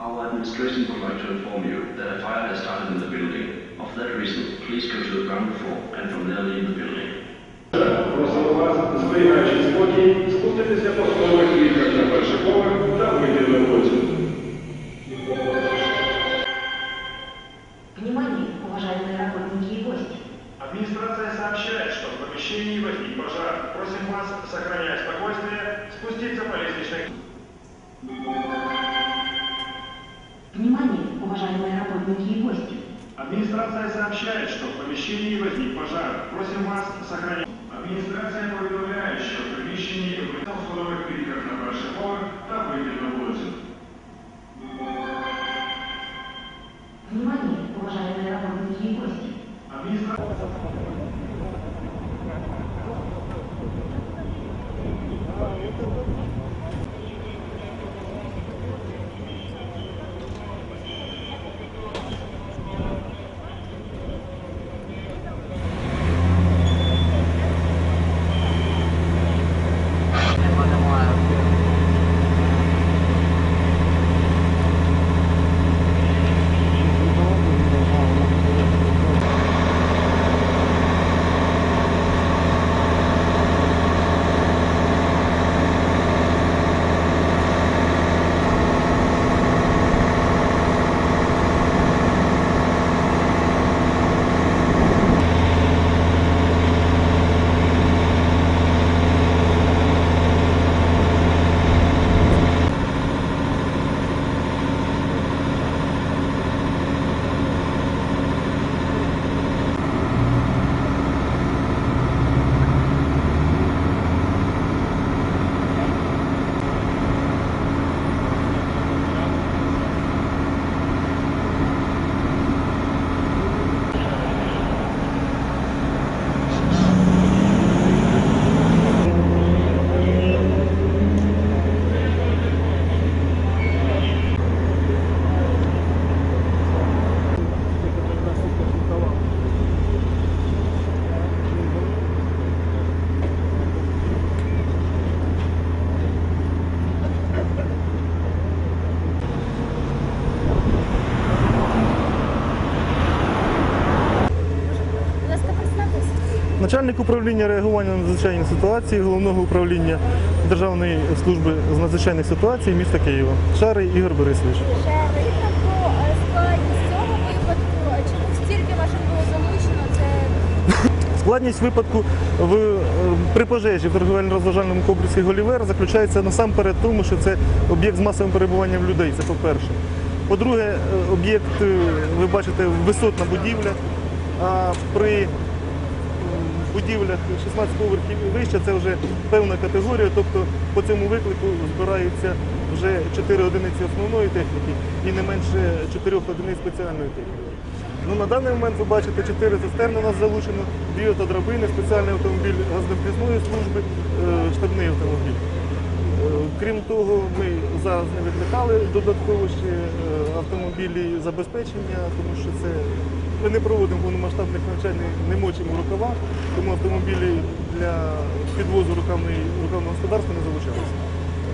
Our administration would like to inform you that a fire has started in the building. Of that reason, please go to the ground floor and from there leave the building. Просимо вас, зберігаючи спокій, спуститися по сходових ліфтах Администрация сообщает, что в помещении возник пожар. Просим вас сохранять. Адміністрація повідомляє, що в приміщенні в сходових ліфтах на перший поверх та вийти Начальник управління реагування на надзвичайні ситуації головного управління Державної служби з надзвичайних ситуацій міста Києва. Шарий Ігор Борисович. Вірно про е, складність цього випадку. Чому стільки машин було залучено? Це Складність випадку в, е, при пожежі в торговельно-розважальному комплексі Голівер заключається насамперед тому, що це об'єкт з масовим перебуванням людей. Це по-перше. По-друге, е, об'єкт, ви бачите, висотна будівля, а при будівлях 16 поверхів і вище це вже певна категорія, тобто по цьому виклику збираються вже 4 одиниці основної техніки і не менше 4 одиниць спеціальної техніки. Ну, на даний момент ви бачите, 4 цистерни у нас залучено, дві автодрабини, спеціальний автомобіль газопризної служби, е, штабний автомобіль. Е, Крім того, ми зараз не викликали додатково ще е, автомобілі забезпечення, тому що це ми не проводимо повномасштабних навчань, не- мочимо рукава, тому автомобілі для підвозу рукавної, рукавного господарства не залучалися. е,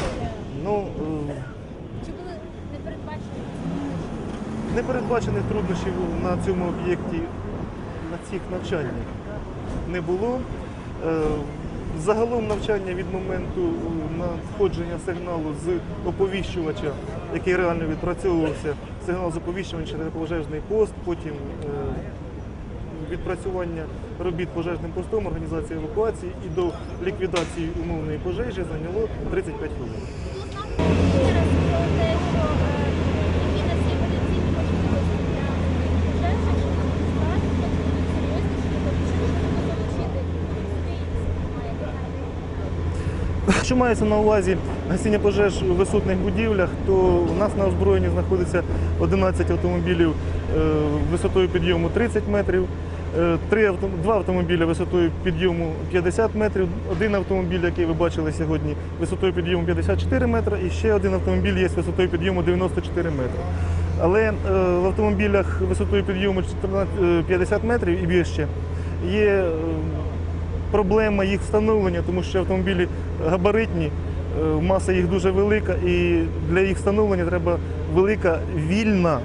власне Ну, е, Чи були? Непередбачених труднощів на цьому об'єкті на цих навчаннях не було. Загалом навчання від моменту е, надходження сигналу з оповіщувача, який реально відпрацьовувався, сигнал з оповіщувача через пожежний пост, потім е, відпрацювання робіт пожежним постом, організація евакуації і до ліквідації умовної пожежі зайняло 35 хвилин. Якщо мається на увазі гасіння пожеж у висотних будівлях, то у нас на озброєнні знаходиться 11 автомобілів е, висотою підйому 30 метрів, е, два автомобіля висотою підйому 50 метрів, один автомобіль, який ви бачили сьогодні, висотою підйому 54 метри, і ще один автомобіль є з висотою підйому 94 метри. Але е, в автомобілях висотою підйому 14, е, 50 метрів і більше є проблема їх встановлення, тому що автомобілі габаритні, е, маса їх дуже велика, і для їх встановлення треба велика вільна,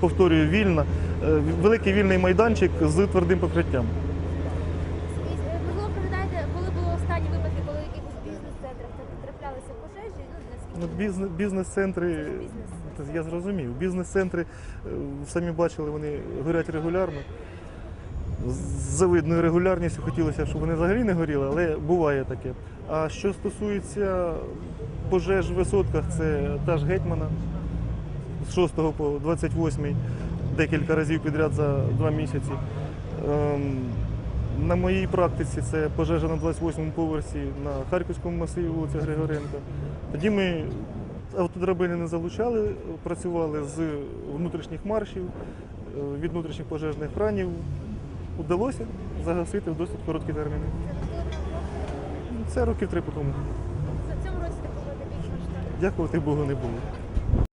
повторюю, вільна, е, великий вільний майданчик з твердим покриттям. Е, Можливо, пригадаєте, коли були останні випадки, коли в якихось бізнес-центрах тра- траплялися пожежі? Ну, Ну, бізнес, бізнес-центри, я зрозумів, бізнес-центри, е, самі бачили, вони горять регулярно. З завидною регулярністю хотілося, щоб вони взагалі не горіли, але буває таке. А що стосується пожеж в висотках, це та ж гетьмана з 6 по 28 декілька разів підряд за два місяці. Ем, на моїй практиці це пожежа на 28-му поверсі на Харківському масиві вулиця Григоренка. Тоді ми автодрабини не залучали, працювали з внутрішніх маршів, е, від внутрішніх пожежних кранів. Удалося загасити в досить короткі терміни. Це років три по тому. В цьому році такого більш масштабного. Дякувати Богу не було.